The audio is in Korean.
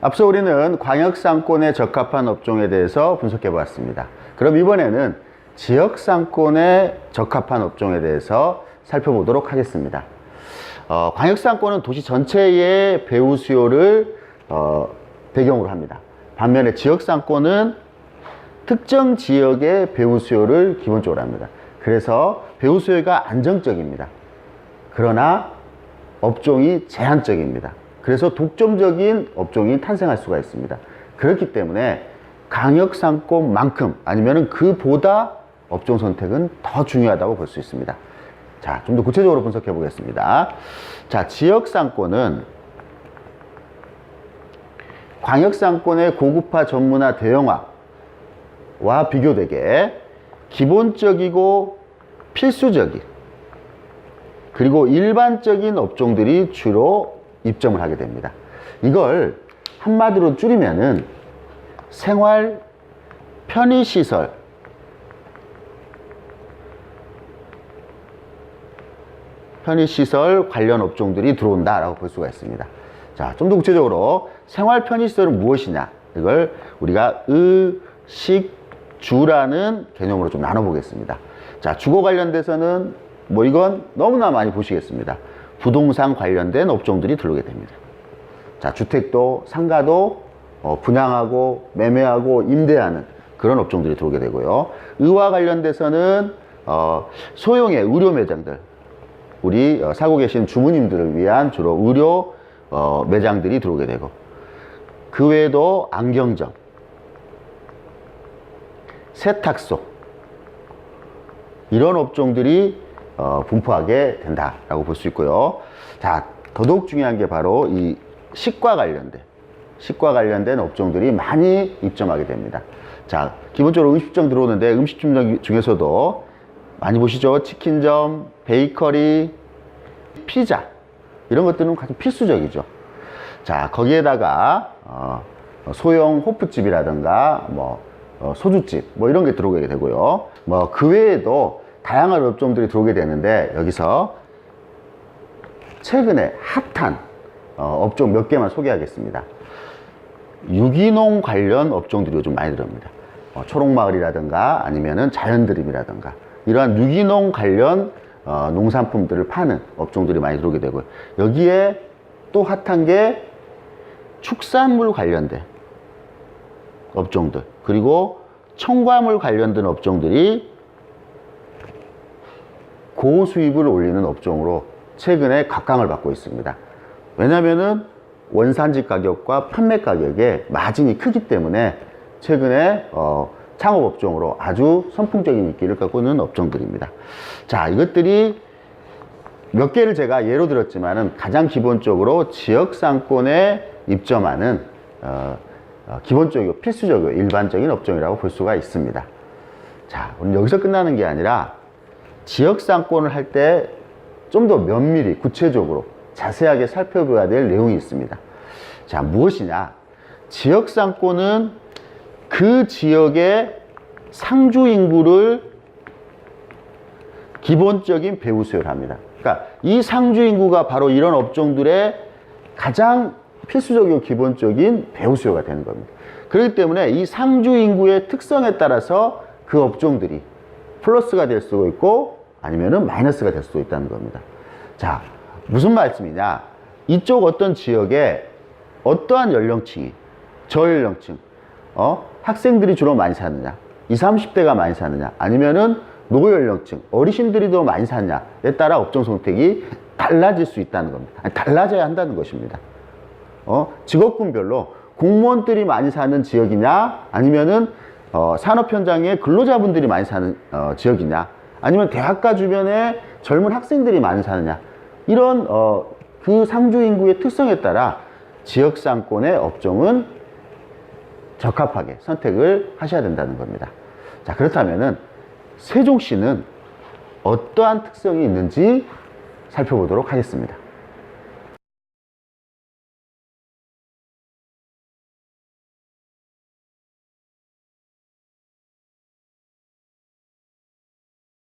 앞서 우리는 광역상권에 적합한 업종에 대해서 분석해 보았습니다. 그럼 이번에는 지역상권에 적합한 업종에 대해서 살펴보도록 하겠습니다. 어, 광역상권은 도시 전체의 배우 수요를 어, 배경으로 합니다. 반면에 지역상권은 특정 지역의 배우 수요를 기본적으로 합니다. 그래서 배우 수요가 안정적입니다. 그러나 업종이 제한적입니다. 그래서 독점적인 업종이 탄생할 수가 있습니다. 그렇기 때문에 강역상권만큼 아니면 그보다 업종 선택은 더 중요하다고 볼 수 있습니다. 자, 좀 더 구체적으로 분석해 보겠습니다. 자, 지역상권은 광역상권의 고급화 전문화 대형화와 비교되게 기본적이고 필수적인 그리고 일반적인 업종들이 주로 입점을 하게 됩니다. 이걸 한마디로 줄이면은 생활 편의시설 편의시설 관련 업종들이 들어온다라고 볼 수가 있습니다. 자, 좀 더 구체적으로 생활 편의시설은 무엇이냐? 이걸 우리가 의식주라는 개념으로 좀 나눠보겠습니다. 자, 주거 관련돼서는 뭐 이건 너무나 많이 보시겠습니다. 부동산 관련된 업종들이 들어오게 됩니다. 자, 주택도 상가도 어, 분양하고 매매하고 임대하는 그런 업종들이 들어오게 되고요. 의와 관련돼서는 어, 소형의 의료 매장들, 우리 어, 사고 계신 주무님들을 위한 주로 의료 어, 매장들이 들어오게 되고 그 외에도 안경점, 세탁소 이런 업종들이 어, 분포하게 된다라고 볼 수 있고요. 자, 더더욱 중요한 게 바로 이 식과 관련된 식과 관련된 업종들이 많이 입점하게 됩니다. 자, 기본적으로 음식점 들어오는데 음식점 중에서도 많이 보시죠. 치킨점, 베이커리, 피자 이런 것들은 가장 필수적이죠. 자, 거기에다가 어, 소형 호프집이라든가 뭐 어, 소주집 뭐 이런 게 들어오게 되고요. 뭐 그 외에도 다양한 업종들이 들어오게 되는데 여기서 최근에 핫한 어, 업종 몇 개만 소개하겠습니다. 유기농 관련 업종들이 요즘 많이 들어옵니다. 어, 초록마을이라든가 아니면은 자연드림이라든가 이러한 유기농 관련 어, 농산품들을 파는 업종들이 많이 들어오게 되고요. 여기에 또 핫한 게 축산물 관련된 업종들 그리고 첨가물 관련된 업종들이 고수입을 올리는 업종으로 최근에 각광을 받고 있습니다. 왜냐면은 원산지 가격과 판매 가격의 마진이 크기 때문에 최근에 어, 창업 업종으로 아주 선풍적인 인기를 갖고 있는 업종들입니다. 자, 이것들이 몇 개를 제가 예로 들었지만은 가장 기본적으로 지역 상권에 입점하는 어, 어, 기본적이고 필수적이고 일반적인 업종이라고 볼 수가 있습니다. 자, 오늘 여기서 끝나는 게 아니라 지역 상권을 할 때 좀 더 면밀히 구체적으로 자세하게 살펴봐야 될 내용이 있습니다. 자, 무엇이냐? 지역 상권은 그 지역의 상주 인구를 기본적인 배후 수요를 합니다. 그러니까 이 상주 인구가 바로 이런 업종들의 가장 필수적이고 기본적인 배후 수요가 되는 겁니다. 그렇기 때문에 이 상주 인구의 특성에 따라서 그 업종들이 플러스가 될 수도 있고 아니면은 마이너스가 될 수도 있다는 겁니다. 자, 무슨 말씀이냐? 이쪽 어떤 지역에 어떠한 연령층이 저연령층, 어? 학생들이 주로 많이 사느냐? 20, 30대가 많이 사느냐? 아니면은 노연령층, 어르신들이 더 많이 사느냐에 따라 업종 선택이 달라질 수 있다는 겁니다. 아니, 달라져야 한다는 것입니다. 어? 직업군별로 공무원들이 많이 사는 지역이냐? 아니면은 어, 산업 현장에 근로자분들이 많이 사는 어, 지역이냐? 아니면 대학가 주변에 젊은 학생들이 많이 사느냐? 이런 어, 그 상주 인구의 특성에 따라 지역 상권의 업종은 적합하게 선택을 하셔야 된다는 겁니다. 자, 그렇다면은 세종시는 어떠한 특성이 있는지 살펴보도록 하겠습니다.